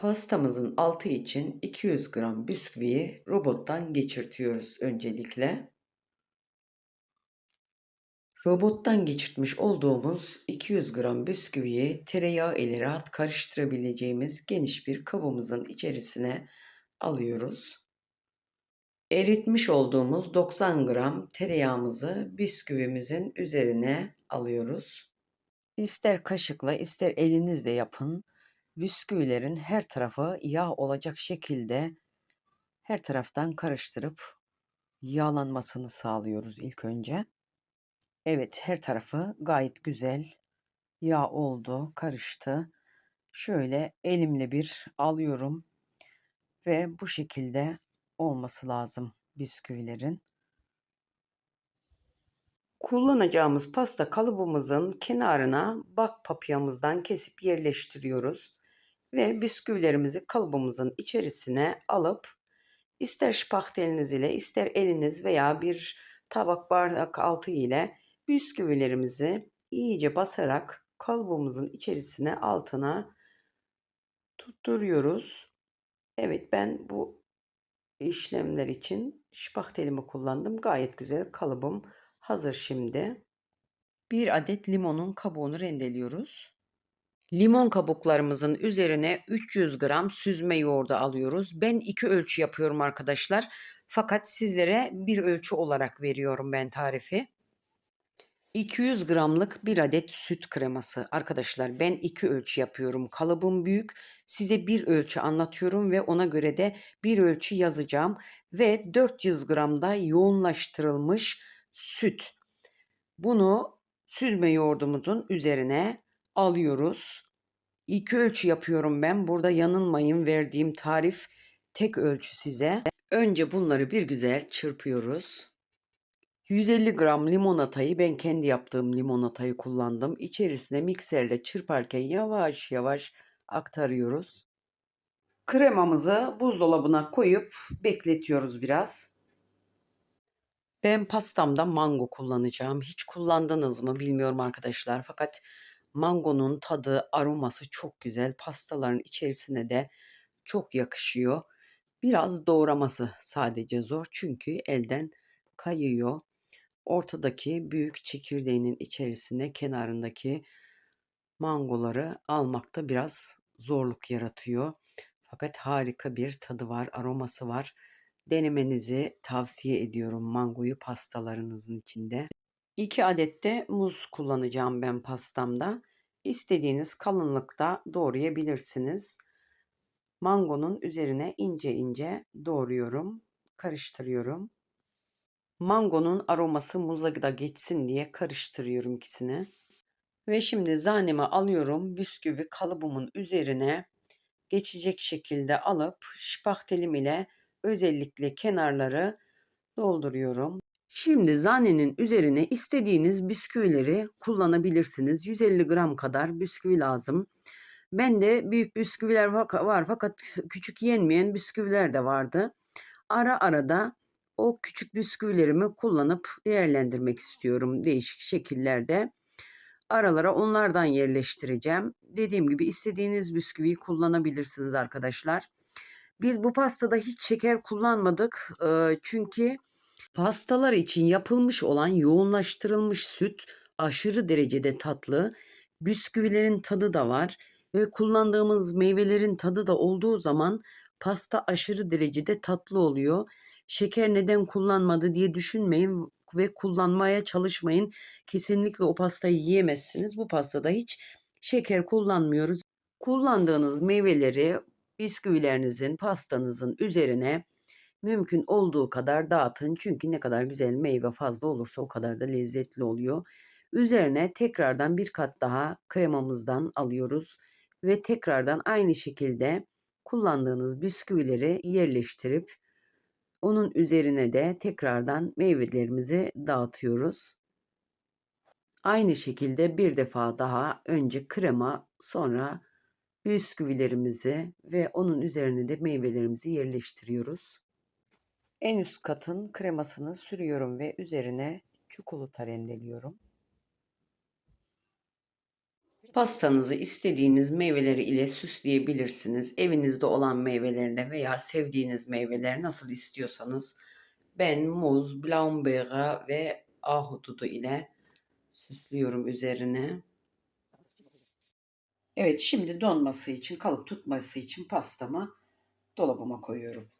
Pastamızın altı için 200 gram bisküviyi robottan geçirtiyoruz öncelikle. Robottan geçirtmiş olduğumuz 200 gram bisküviyi tereyağı ile rahat karıştırabileceğimiz geniş bir kabımızın içerisine alıyoruz. Eritmiş olduğumuz 90 gram tereyağımızı bisküvimizin üzerine alıyoruz. İster kaşıkla ister elinizle yapın. Bisküvilerin her tarafı yağ olacak şekilde her taraftan karıştırıp yağlanmasını sağlıyoruz ilk önce. Evet her tarafı gayet güzel yağ oldu, karıştı. Şöyle elimle bir alıyorum ve bu şekilde olması lazım bisküvilerin. Kullanacağımız pasta kalıbımızın kenarına bak papyamızdan kesip yerleştiriyoruz ve bisküvilerimizi kalıbımızın içerisine alıp ister şpachteliniz ile ister eliniz veya bir tabak bardak altı ile bisküvilerimizi iyice basarak kalıbımızın içerisine altına tutturuyoruz. Evet ben bu işlemler için şpachtelimi kullandım. Gayet güzel kalıbım hazır şimdi. Bir adet limonun kabuğunu rendeliyoruz. Limon kabuklarımızın üzerine 300 gram süzme yoğurdu alıyoruz. Ben iki ölçü yapıyorum arkadaşlar. Fakat sizlere bir ölçü olarak veriyorum ben tarifi. 200 gramlık bir adet süt kreması. Arkadaşlar ben iki ölçü yapıyorum. Kalıbım büyük. Size bir ölçü anlatıyorum ve ona göre de bir ölçü yazacağım. Ve 400 gramda yoğunlaştırılmış süt. Bunu süzme yoğurdumuzun üzerine alıyoruz. İki ölçü yapıyorum ben. Burada yanılmayın verdiğim tarif tek ölçü size. Önce bunları bir güzel çırpıyoruz. 150 gram limonatayı ben kendi yaptığım limonatayı kullandım. İçerisine mikserle çırparken yavaş yavaş aktarıyoruz. Kremamızı buzdolabına koyup bekletiyoruz biraz. Ben pastamda mango kullanacağım. Hiç kullandınız mı bilmiyorum arkadaşlar. Fakat mangonun tadı, aroması çok güzel. Pastaların içerisine de çok yakışıyor. Biraz doğraması sadece zor çünkü elden kayıyor. Ortadaki büyük çekirdeğinin içerisine kenarındaki mangoları almakta biraz zorluk yaratıyor. Fakat harika bir tadı var, aroması var. Denemenizi tavsiye ediyorum mangoyu pastalarınızın içinde. 2 adet de muz kullanacağım ben pastamda. İstediğiniz kalınlıkta doğrayabilirsiniz. Mangonun üzerine ince ince doğruyorum, karıştırıyorum. Mangonun aroması muza da geçsin diye karıştırıyorum ikisini. Ve şimdi zanemi alıyorum. Bisküvi kalıbımın üzerine geçecek şekilde alıp şpachtelim ile özellikle kenarları dolduruyorum. Şimdi zanenin üzerine istediğiniz bisküvileri kullanabilirsiniz. 150 gram kadar bisküvi lazım. Ben de büyük bisküviler var fakat küçük yenmeyen bisküviler de vardı. Ara ara da o küçük bisküvilerimi kullanıp değerlendirmek istiyorum değişik şekillerde. Aralara onlardan yerleştireceğim. Dediğim gibi istediğiniz bisküviyi kullanabilirsiniz arkadaşlar. Biz bu pastada hiç şeker kullanmadık. Çünkü pastalar için yapılmış olan yoğunlaştırılmış süt aşırı derecede tatlı. Bisküvilerin tadı da var ve kullandığımız meyvelerin tadı da olduğu zaman pasta aşırı derecede tatlı oluyor. Şeker neden kullanmadı diye düşünmeyin ve kullanmaya çalışmayın. Kesinlikle o pastayı yiyemezsiniz. Bu pastada hiç şeker kullanmıyoruz. Kullandığınız meyveleri bisküvilerinizin, pastanızın üzerine mümkün olduğu kadar dağıtın. Çünkü ne kadar güzel meyve fazla olursa o kadar da lezzetli oluyor. Üzerine tekrardan bir kat daha kremamızdan alıyoruz ve tekrardan aynı şekilde kullandığınız bisküvileri yerleştirip onun üzerine de tekrardan meyvelerimizi dağıtıyoruz. Aynı şekilde bir defa daha önce krema sonra bisküvilerimizi ve onun üzerine de meyvelerimizi yerleştiriyoruz. En üst katın kremasını sürüyorum ve üzerine çikolata rendeliyorum. Pastanızı istediğiniz meyveleri ile süsleyebilirsiniz. Evinizde olan meyvelerle veya sevdiğiniz meyveler nasıl istiyorsanız ben muz, blaubeere ve ahududu ile süslüyorum üzerine. Evet şimdi donması için, kalıp tutması için pastamı dolabıma koyuyorum.